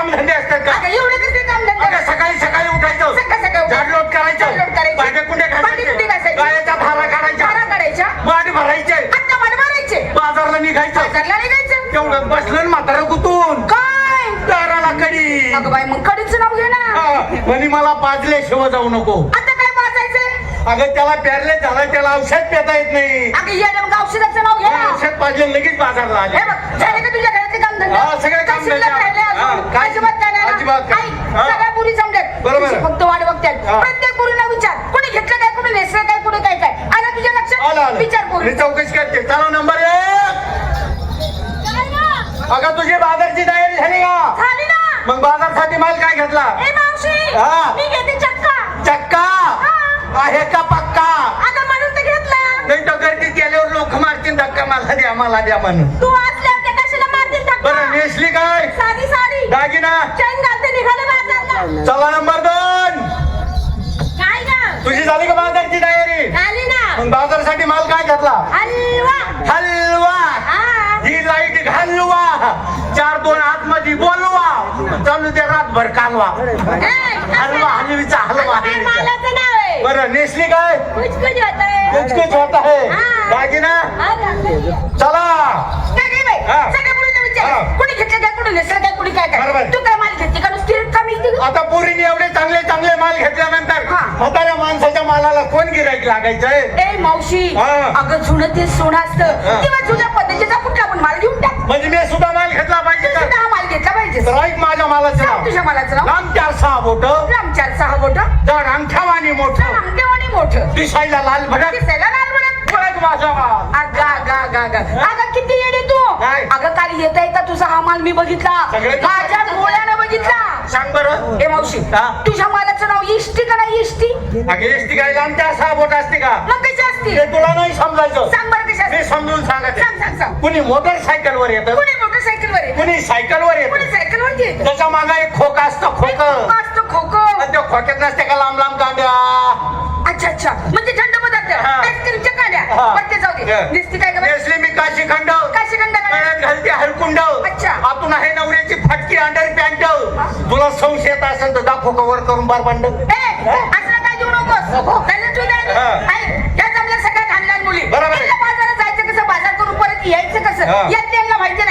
काम धंदे असतात का? अगं एवढं कसं काम धंदे सकाळी सकाळी उठायचं. सकाळ सकाळ झाडलोट करायचं. भांडे कुंडे घासायचे. गायाचा भारा काढायचा. भारा काढायचा. भरायचे. भरायचे. बाजारला निघायचं. बाजारला निघायचं. तेवढं बसलं म्हातारा कुतून काय? दाराला कडी. अगं मग कडीच नाव घे ना. म्हणे मला पाजले शिव जाऊ नको. आता काय पाजायचे अगं त्याला प्यारले झालं त्याला औषध पेता येत नाही. औषधाचं नाव घे औषध पाजले लगेच बाजारला आले. हे तुझ्या घरातले काम धंदे? सगळं काम मग बाजारसाठी माल काय घेतला? ए मावशी हा. मी घेते चक्का. चक्का? आहे का पक्का. आता म्हणून तर घेतला. नाही तर गर्दीत गेल्यावर लोक मारतील धक्का मला द्या मला द्या म्हणून. तू असल्या ते कशाला मारतील धक्का? बरं नेसली काय? साधी साडी दागिना. चैन घालते निघाले बाजारला. चला नंबर दोन. काय ना तुझी झाली का बाजारची तयारी? झाली ना. मग बाजारसाठी माल काय घेतला? हलवा. हलवा. हा. ही लाइट घालवा चार दोन आतमध्ये बोलवा चालू दे रातभर कालवा हलवा हलवीचा हलवा हलवीचा. मालाचं नाव आहे बरं नेसली काय कुचकुच होत आहे कुचकुच होत आहे हा. दागिना हा. चला काय काय बाई? हा. सगळ्या मुलींना विचार. कोणी घेतलं काय कोणी नेसलं काय कोणी काय काय. तू काय माल घेते का नुसती कमी आता पोरीने एवढे चांगले चांगले माल घेतल्यानंतर हा. म्हाताऱ्या माणसाच्या मालाला कोण गिराईक लागायचंय ए मावशी हा. अगं जुनं ते सोनं असतं हा. तेव्हा जुन्या पद्धतीचा कुठला पण माल घेऊन टाक म्हणजे मी सुद्धा माल घेतला पाहिजे तू का सुद्धा हा माल घेतला पाहिजे माझ्या मालाचं सांग नाव. तुझ्या मालाचं नाव. लांब चार सहा बोट. लांब चार सहा बोट. जड अंगठावानी मोठं. अंगठेवाणी मोठं. दिसायला लाल भडक. दिसायला लाल भडक. ओळख माझा माल. अगं अगं अगं अगं. अगं किती येडे तू? अगं काल येता येता तुझा हा माल मी बघितला. माझ्या डोळ्यानं बघितला. सांग बरं. ए मावशी? तुझ्या मालाचं नाव इष्टी का नाही इष्टी अगे एसटी काय? लांब चार सहा बोट असते का? मग कशी असती? तुला नाही समजायचं. सांग बरं कशी असते. समजून सांगत. सांग सांग सांग. कुणी मोटरसायकल वर येतं? कोणी मोटरसायकल वर येतं? कुणी सायकल वर कोणी येतं? त्याच्यामागे एक खोका असतं खोक. असतो खो खो आणि त्या खोक्यात नसते का लांब लांब कांड्या अच्छा अच्छा. म्हणजे थंड पदार्थ. हा. आईस्क्रीमच्या काड्या हा. ते जाऊ दे. हा. दिसती काय बाई? नेसली मी काशी खंड. काय? गळ्यात घालते हरकुंड. अच्छा. आतून आहे नवऱ्याची फटकी अंडर पॅन्ट. तुला संशय येत असेल तर दाखव कवर करून बार बांड ए, असलं काय देऊ नकोस. त्याला तू. हा. या जमल्या सगळ्या लहान लहान मुली बरोबर आहे. बाजारात जायचं कसं? बाजार करून परत यायचं हा. कसं यात त्यांना माहिती